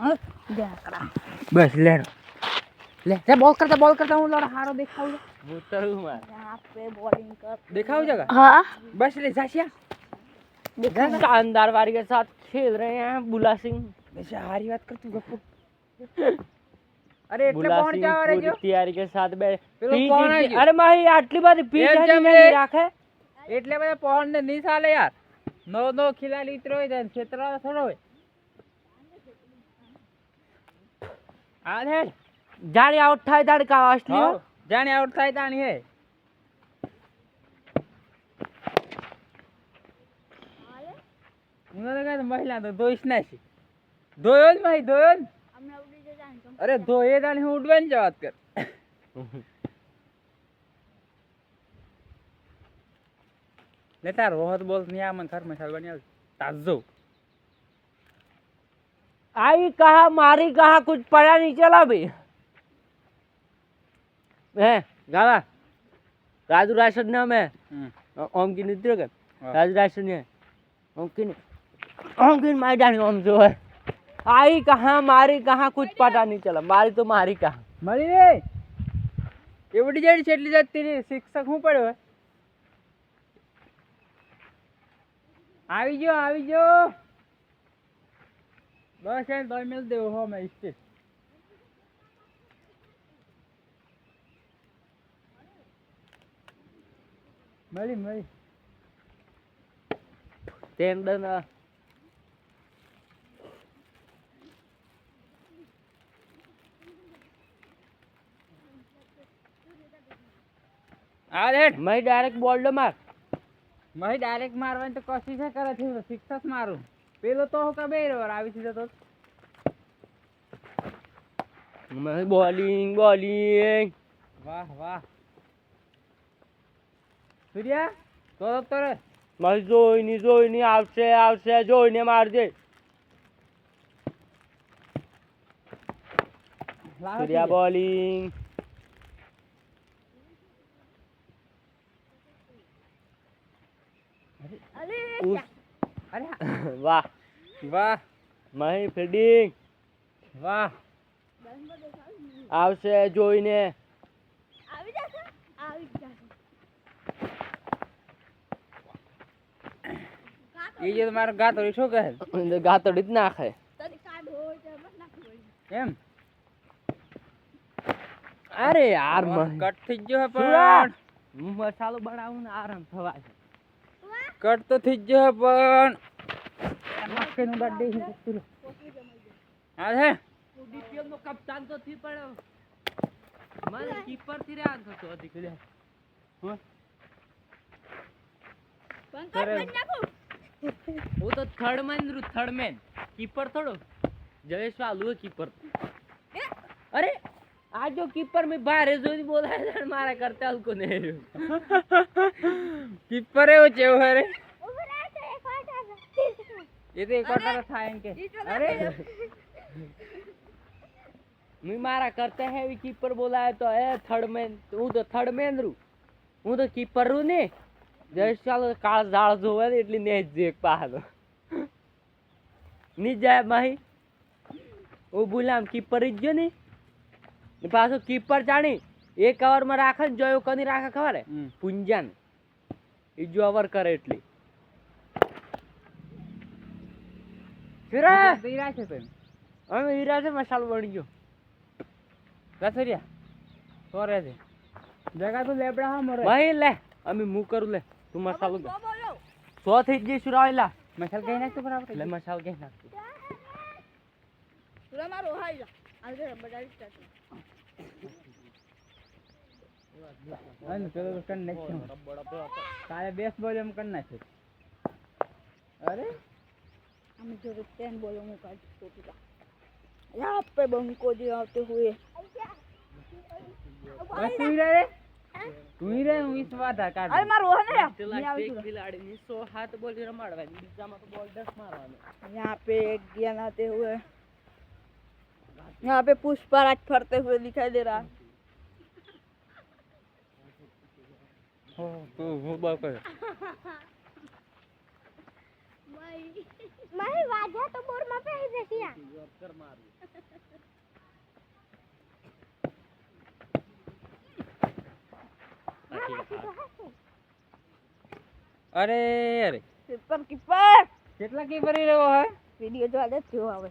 હા દેકડા બસ લે લે તે બોલ કરતા બોલ કરતા હું લોડા હારો દેખાવ બૂતરું માર આપે બોલિંગ કર દેખાવ જગા હા બસ લે જાશિયા शानदार वारी के साथ खेल रहे हैं बुला सिंह બસ હારી વાત કર તું ગપ્પુ અરે એટલે बुला કોણ सिंह જાવ રે पूरी જો तैयारी के साथ बैठ પેલો પીચ કોણ એટલી- આવી ગયો? અરે મારી આટલી બધી પીચ એમ હજી કેમ નહીં રે? રાખે એટલે બધા પોહણ ને નહીં ચાલે યાર નો નો ખિલાડી ઉતરો હોય તો છેતરા થોડો હોય આ હે જાણે આઉટ થાય તારે કા અસલી હો. જાણે આઉટ થાય તાણી હે. હું તો કહે મહિલા તો ધોઈશ ના છે. ધોયો જ મહી ધોયો જ. અરે ધોયે તાણી હું ઉડવાની જ વાત કર. લે તાર રોહત બોલ નહીં આ મને ખર મસાલ બની આવે તાજો आई कहा मारी कहा कुछ पड़ा नहीं चला भाई है गावा राजू राशन नाम है હમ ओम की निद्र कर हाँ। राजू राशन है ओम की ओम की मार डाली ओम जो है आई कहा मारी कहा कुछ पता नहीं चला मारी तो मारी कहा મળી રે એવડી જેડી છે એટલી જતી રહી શિક્ષક શું પડ્યો હે આવી ગયો આવી ગયો Welke bij mij de home is dit? Mali mali. Tiền đơn à. અરે મહી ડાયરેક્ટ બોલ્ડો માર મહી ડાયરેક્ટ મારવાની તો કોશિશ કરે છે સિક્સ જ મારું પેલો તો હું કબે આવી થી જતો બોલિંગ બોલિંગ. વાહ વાહ. સૂર્યા તો તરત. મારી જોઈને જોઈને આવશે આવશે જોઈને મારજે સૂર્યા બોલિંગ. અરે અરે વાહ. વાહ. મહી ફિલ્ડિંગ વાહ. આવશે જોઈને. આવી જશે? આવી જશે. એ જે તમારો ગાતડી શું કહે? ગાતડી જ નાખે. એમ અરે યાર કટ થઈ ગયો હે પણ. હું મસાલો બનાવું ને આરામ થવા છે કટ તો થઈ જ ગયો હે પણ નાખીને બર્થડે છે તું હા છે ડીપીએલ નો કપ્તાન તો થી પડ્યો. મારે કીપરથી રહ્યા. થતો અધિક. બંધ નાખો. હું તો થર્ડ મેન રું થર્ડ મેન કીપર થોડો. જયેશ વાલુ કીપર અરે આ જો કીપર મેં બારે જોઈ બોલાય છે મારા કરતા નહીં રહ્યો. કીપર એવો છે અરે એ તો એક વાર થાય કે. અરે. મેં મારા કરતા હે કીપર બોલાય તો એ થર્ડ મેન હું તો થર્ડ મેન રૂ. હું તો કીપર રૂ ને. જયેશ ચાલો કાળ ઝાળ જોવે ને એટલી ને જ પાહલો ની જાય માહી. હું બોલામ કીપર જ ગયો નહીં ને. પાછો કીપર જાણી એ કવરમાં રાખે ને જોયું કની રાખે ખબર હે. પુંજાન એ જો અવર કરે એટલી. ફિરા અમે હીરા છે મસાલો બની ગયો. રસોરિયા સોરે છે. જગા તો લેબડા હા મરે. ભાઈ લે. અમે હું કરું લે. તું મસાલો દે. સો થઈ જ જઈશું મસાલ કઈ નાખતો બરાબર મસાલો કઈ નાખતું સુરા મારો હાઈ જા. આજે બડાડી સ્ટાર્ટ અને પેલો તો કન નાખ્યો કાલે બેસ બોલ એમ કન નાખ્યો અરે हम जो स्टैंड बोलो मुँह का टोपी का यहाँ पे बंको जी आते हुए બસ તું ઈ રે રે તું ઈ રે હું ઈસ વાતા કાઢ अरे मारो है ना પેલા यहाँ એક બિલાડીની સો હાથ બોલી રમાડવાની બીજામાં તો બોલ દસ મારવાનો यहाँ पे एक ज्ञान आते हुए यहाँ पे पुष्पराज फरते हुए दिखाई दे रहा है તું હું બકર भाई મારી વાજા તો બોરમાં પહેરી દેસી આ અરે અરે કીપર કીપર કેટલા કીપરી રહ્યો હે વિડીયો જોવા દે જો આવે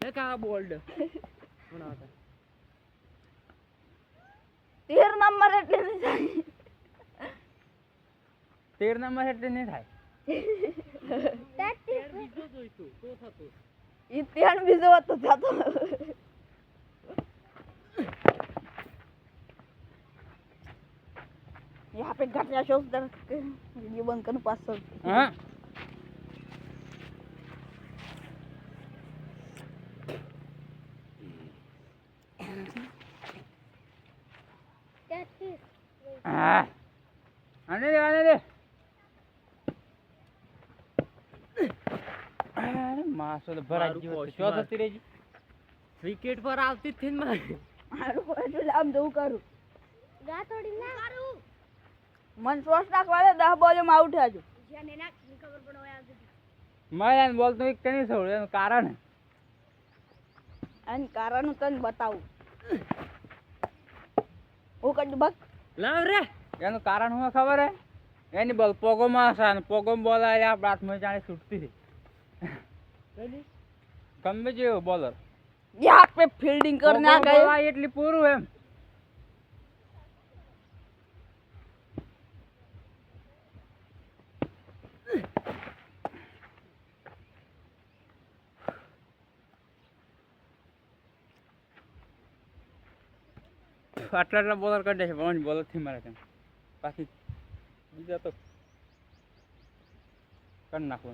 એ કા બોલ્ડ ભણાવતા તેર નંબર એટલે નહીં થાય. તેર નંબર એટલે નહીં થાય બીજો જોઈતું તો થતું ઈ ત્રણ બીજો હતો થતો यहाँ पे घटिया सोच रख वीडियो बंद कर पास હા ત્યાંથી અરે ભરાઈ ગયો માર. થતી રહેજી. વિકેટ પર આવતી જ થી ને મારે. મારું કોઈ લામ જવું કરું. ગા તોડી ના. કરું? મન સોસ નાખવા દે દસ બોલમાં આઉટ થાજો જેને ના ખબર પડો આ મેં એને બોલતો એક કની છોડ્યું એનું કારણ અને કારણ હું તને બતાવું. હું કઈ બક. લાવ રે. એનું કારણ હું ખબર હે? એની બોલ પોગોમાં હશે અને પોગોમાં બોલ આવ્યા આપણે હાથમાં જાણે છૂટતી હતી बॉलर यहाँ पे फील्डिंग करने आ गए इटली पूरू है अट्ला बॉलर कटे बॉन बॉलर थी मारे थे बाकी बीजा तो कर नाखो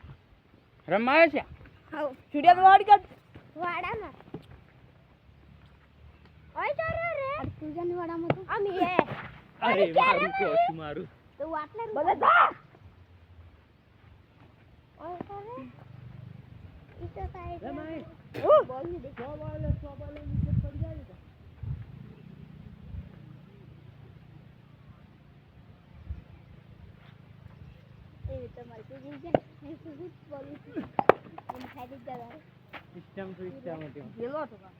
રમાયો છે? હા ચુડિયા તો અડી કાઢ. વાડા ઓય તારે રે. તુજાની વાડામાં તો. આમ હે. અરે મારું કોસ મારું? તો આટલે બોલે જા ઓય તારે. ઈ તો સાઈડ રમાય. બોલની દે બોલ બોલું System to system होते हैं. गेलो होतो का?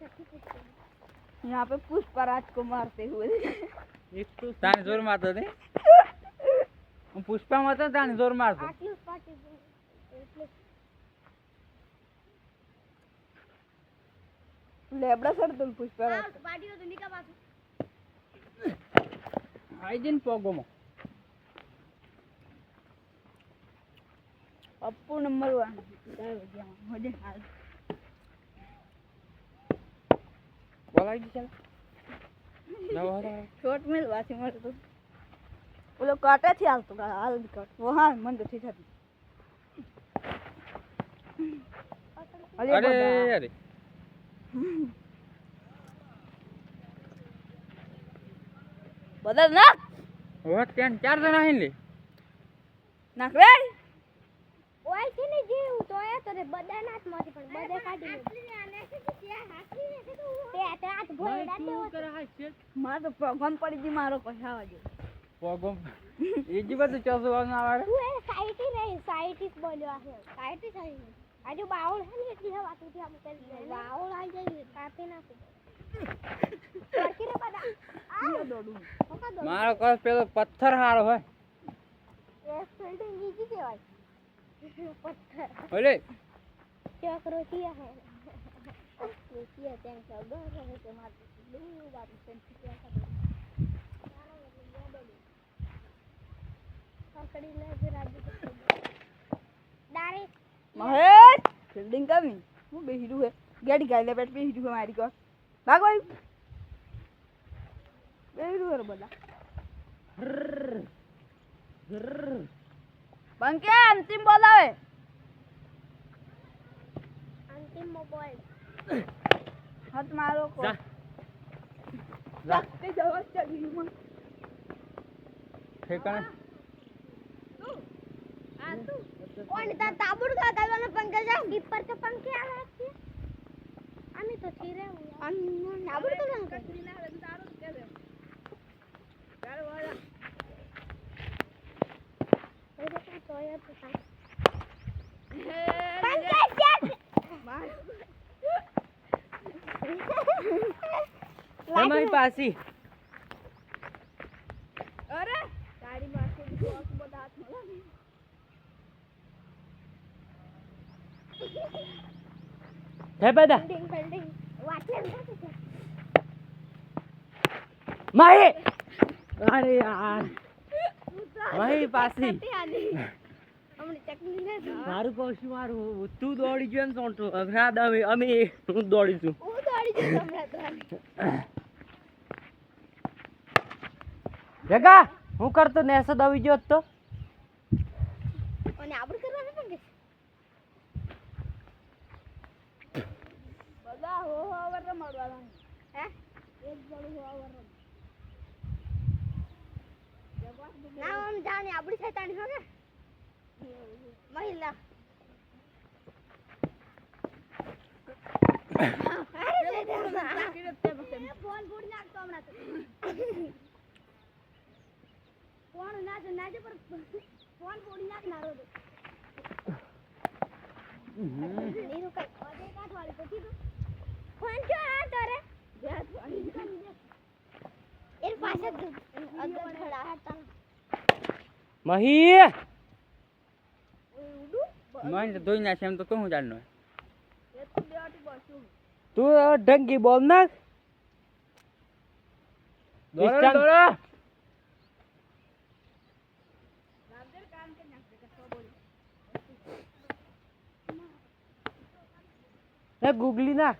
Şakı. यहाँ पे पुष्पराज को मारते हुए तो दाने ज़ोर मारतो ते पुष्पा मात्र दाने ज़ोर मारतो लेबडा सडतो पुष्पा राज आयजिन पोगोमो। Appu number one. हो जाए हाँ, हाल। દી ચાલ નવો હતો શોર્ટ મેલ વાસી મળતો ઓલો કટેથી હાલતો હાલ કટ ઓ હા મને તો ઠીક હતી અરે અરે બધા. અરે બધા નાખ હવે ત્યાં ચાર જણા હે લે નાખ રે ઓય છે ને જે હું તો આયા તો રે બધા નાથમાંથી પણ બધા કાઢી તે તે હાથ ભોયડા શું તે કરે હા છે. મારો તો પગમ પડી ગઈ મારો કશાવા જેવો. પગો એ જ બધું ચોસવાનું આવે. તું એ સાઈટી નહીં સાઈટી બોલ્યો છે. સાઈટી થઈ આજુ બાવળ હે ને એટલી હવા તું આમ કરી દે. બાવળ આવી જાય કાપી નાખી. મારો કસ પેલો પથ્થર હારો હોય. એ ફિલ્ડિંગ ઈજી કહેવાય. ओले क्या करो किया है। किया तेरे सब गन है तो मार लू बात पेंट किया था। पकड़ी ले फिर आज डारे महेश फील्डिंग कर नहीं वो बेहिरू है। गेट गाइड ले बैठ पे हिरू है मारी को। भाग। भाई बेहिरू है बोला। બંકે અંતિમ બોલાવે અંતિમ મોબાઈલ હાથ મારો કો જા. જા. તે જવા ચડી મને. ઠેકાણે. કોણ તા. તાબુડ કા તાલવાનો પંકજ આ કીપર તો પંખે આવે છે. આની તો થી રે અન નાબુડ તો ના કરી તમારી પાસી. અરે. તારી માથે બોસ બધા હે બધા. માહી. અરે યાર. માહી પાસી. મારું કહું છું મારું તું દોડી ગયો ને સોંટો અઘરાદ અમે અમે હું દોડીશું હું દોડી છું હમણાં જગા હું કરતો નેસો દવી ગયો તો. અને આપણે કરવાનું પણ કે? બધા હો હો વર રમાડવાના હે? એક જોડું હો વર ના આમ જાને આપડી થાય તાણી હો કે? મહિલા. ફોન ફોડી નાખતો મહી! મને તો ધોઈ નાખે એમ તો કહું જાણનો તું ઢંકી બોલ નાખ. ગુગલી ના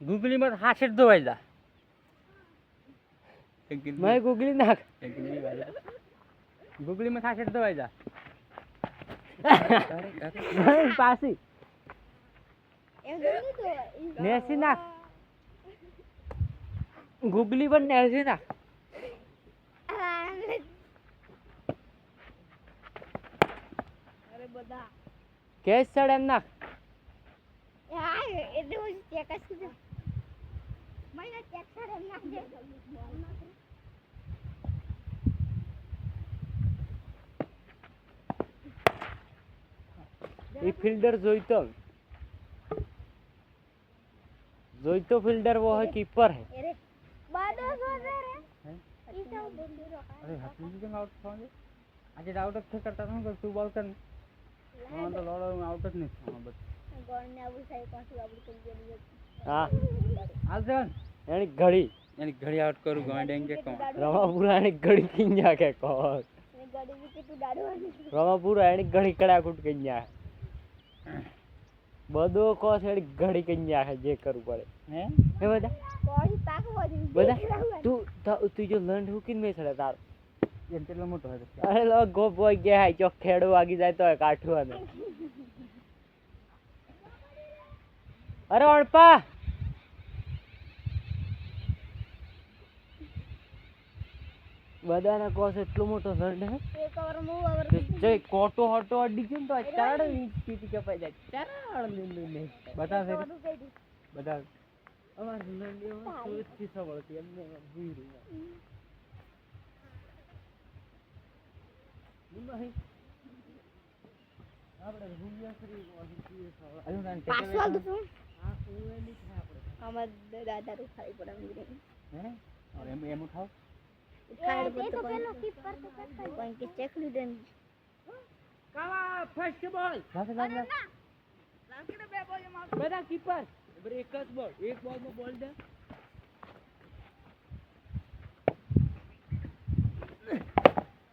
ગુગલી માં હાથે ધોવાઈ જા. મહી ગુગલી. નાખ. ગુગલી માં હાથે જ. ધોવાઈ જા પાસી નેસી નાખ. ગુગલી પણ નેસી નાખ. કેસ ચડ એમ નાખ. એટલે ચેક જ કીધું. ચેક કરે એમ નાખજે এই ফিল্ডের জৈত জৈত फील्डर वो है कीपर है। अरे हफ्ती जी के आउट होंगे आज आउट अच्छे करता था ना टू बॉल कर हाँ तो लॉर्ड आउट नहीं था हाँ, बस। ने अब सही पास अब कर दिया। हाँ। आज जान यानी घड़ी। यानी घड़ी आउट करू गांडेंग के कौन? रवापुर यानी घड़ी किन? जा के कौन रवापुर यानी घड़ी कड़ा कूट के जा है। બધો કોસ એની ઘડી કઈ નાખે જે કરવું પડે. હે? એ બધા? બધા? તું તું જો લંડ હુકીને મેસડે તાર. એમ કેટલો મોટો હતો. અરે લો ગોપ બોય ગયા હાય ચોક ખેડો વાગી જાય તો કાઠું અને અરે અણપા! બધાના કોસ એટલો મોટો લંડ હે એક ઓવર મૂવ ઓવર કે જે કોટો હટો અડી ગયો ને તો ચાડ પીટી કપાઈ જાય ચાડ લીંડું નહીં બતા છે બધું કહી દીધું બતા અમાર લંડ એવો સોચથી સવળતી એમને ભૂઈ રહી નહીં આપણે ભૂલ્યા કરી હજુ તને પાછું ટેકે હાલતું તું આ કોવેલી થાય આપણે આમાં દાદા તો ખાલી પડે એમ કરીને. હે હવે એમ એમ ઉઠાવ ખાડ એ પર તો ને. બોલ બધા કીપર એક જ બોલ એક બોલમાં બોલ દે.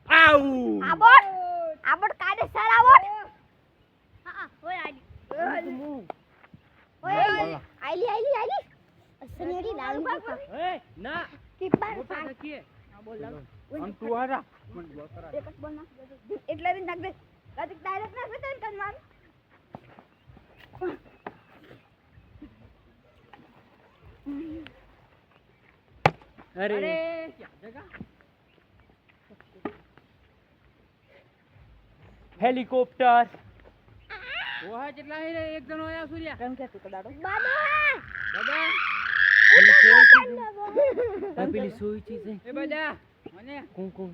આબોટ આબોટ કાયદેસર આબોટ હા હા ઓય આડી. ઓય આઈલી આઈલી આઈલી અસનેડી ડાલ ના કીપર મોટા अरे। हेलीकॉप्टर। वो है जितना ही एक जन होया सूर्या। कम क्या तू कडाडो बाबा! बाबा! પેલી સોઈ ચીજ. હે એ બધા મને. કોણ કોણ?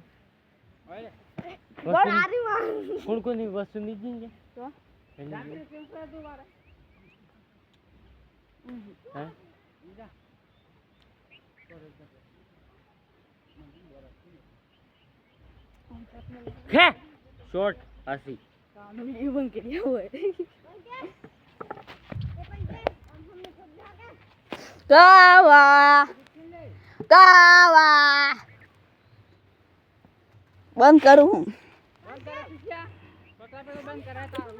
કોણ કોણની વસ્તુ ની જીંગે તો? હા? હે શોર્ટ આસી. કાનું જીવન કરી હોય. કાવા કાવા બંધ કરું પકડા પેલો બંધ કરાય તારું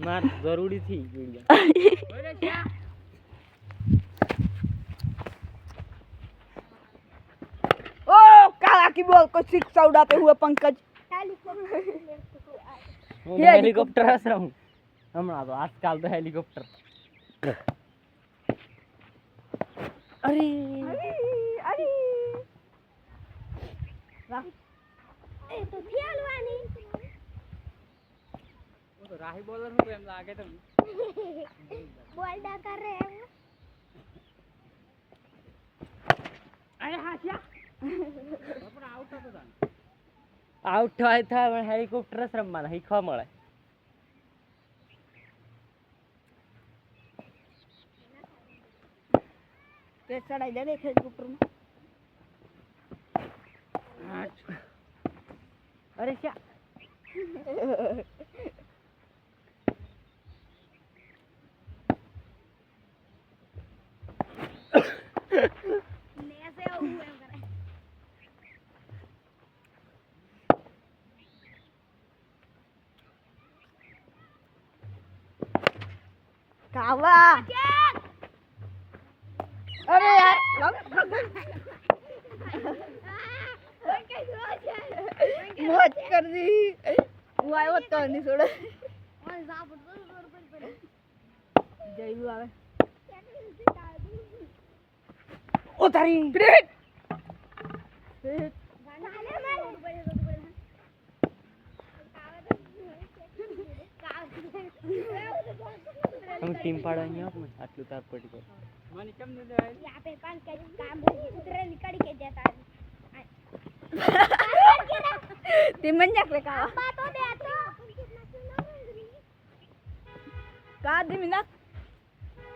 માર જરૂરી થી ગીડિયા ઓય રે શ્યા ओ काला की बोल को शिक्षा उड़ाते हुए पंकज હું હેલિકોપ્ટર હશે હું હમણાં તો આજકાલ તો હેલિકોપ્ટર અરે. अरे એ તો થિયાલવાની ઓ તો રાહી બોલર હું એમ લાગે તમને બોલ ડા કરે અરે હા શ્યા પણ આઉટ હતો તાન આઉટ થાય થાય પણ હેલિકોપ્ટર રમવાના શીખવા મળે. के चढ़ाई जा देखे हेलीकॉप्टर में અરે अरे यार लग मौज कर दी। वाय मत कर दी थोड़ा जय भी आवे उतारी। प्रेट प्रेट हम टीम पाड़ा नहीं आप मत आटलू तार पड़ी મને કેમ ન દેવાય આપે કામ કે કામ ઉતરે નીકળી કે જતા તે મંજાક લે કાવા. બાતો દે તો. કા દીમી નાખ.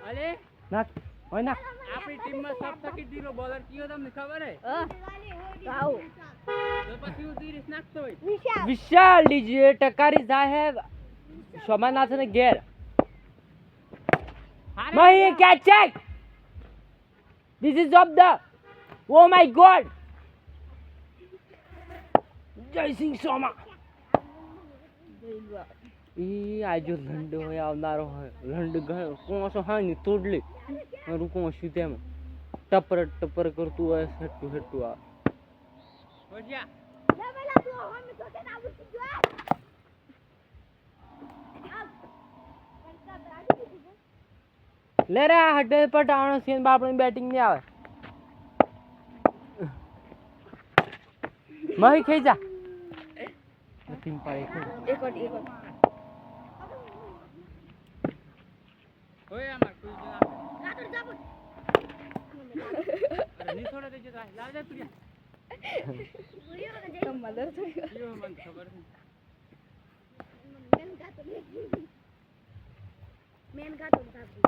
અલે? નાખ. ઓય નાખ. આપણી ટીમમાં સબ થકી દીરો બોલર કયો તમને ખબર હે? કાવ. તો પછી હું દીરીસ નાખતો હોય. વિશાલ. વિશાલ ડીજે ટકારી જાહેર. સોમનાથ ને ઘેર. ભાઈ ક્યાં check this is of the. Oh my God. જય સિંહ સોમા ઈ આજો લંડ હોય આવનારો હોય. લંડ ગયો. કોસો હા ની તોડલી. મારું કોશું તેમ? ટપર ટપર કરતું હોય સટ્ટું સટ્ટું આ છે લે રે આ હડે પટાવણો છે ને આપણી બેટિંગ નહીં આવે મહી ખાઈ જા ટીમ પાડી ખાઈ એક વટ એક વટ ઓય આમાં કોઈ જ ના કાતર જાપું અરે ની છોડે દેજો તો લાવ જા તું વિડિયો કે તો મદર થઈ ગયો. યો મને ખબર છે મેન કાતર મેન કાતર જાપું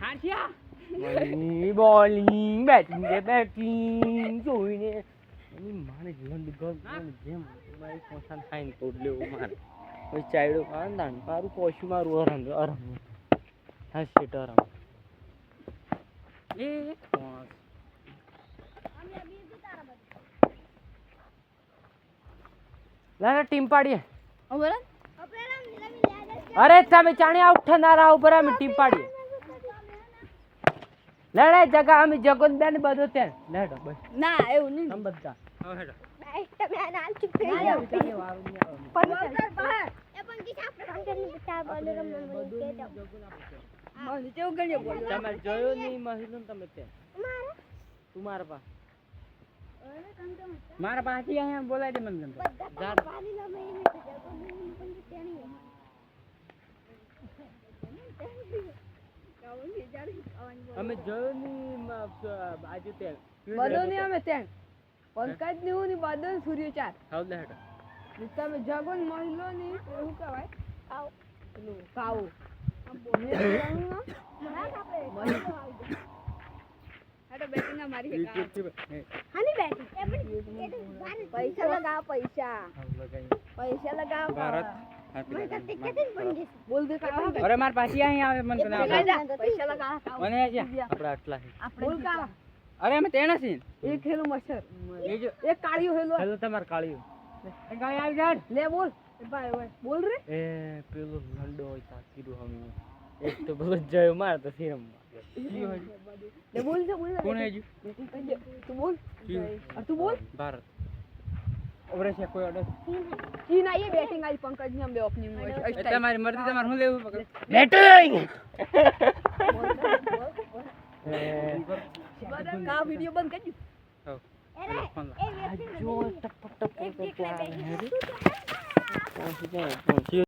હાંસિયા બોલિંગ બોલિંગ બેટિંગ કે બેટિંગ જોઈને એની માને લંડ ગળ જેમ મારી કોસાન ખાઈને તોડ લેવું મારે પછી ચાયડો કાંદાણ મારું કોશું મારું અરમ અરમ હા શેટ અરમ એ તારા બધું લાલા ટીમ પાડીએ અરે તમે ચાણી આઉટ થનારા ઉપર અમે ટીમ પાડીએ લડે જગા અમે જગત બેન બધો ત્યાં. લડો બસ. ના એવું નહીં. તમે બધા. હવે હેડો. ચૂપ. બહાર. એ પણ કી આપણે બોલ કે તો બોલો. તમે જોયો નહીં મહિલો તમે ત્યાં? મારે? તું મારા પા મારા પાછી અહીંયા બોલાય દે મને બધા પણ અમે જોયો નહીં બાજુ ત્યાં બધો નહીં અમે ત્યાં પંકજ ની હું ની બધો ને સૂર્ય ચાર હાવ લે હેડો ને તમે જગો ને મહિલો ની શું કહેવાય આવ પેલું કાવું ને પેલાનું નામ? ના આપણે હેડો બેટિંગ ના મારી છે કાવ. હાની બેટી એ પણ એ તો ભારત પૈસા લગાવો પૈસા હાવ લગાઈ પૈસા લગાવો ભારત અરે માર પાછી અહીં આવે મને તો ના લગાઈ આપે. જા. પૈસા લગાવો મને આજા આપણે આટલા છે. અરે અમે તેના છીએ. એક હેલું મચ્છર. એક કાળિયું હેલું. હેલો તમાર કાળિયું. એ ગાડી આવી જા લે બોલ. બોલ રે. એ પેલો લંડો હોય તાકીરું હમી એક તો પેલો જયો માર તો સિરમ લે બોલ બોલ કોણ હે તું બોલ. તું બોલ. ભારત. ઓવરે છે કોઈ ઓર્ડર ચીન એ બેટિંગ આઈ પંકજની અમે ઓપનિંગ હોય તમારી મરજી તમારે શું લેવું પકડ બેટિંગ કા વિડિયો બંધ કરી જો ટપ ટપ કરતો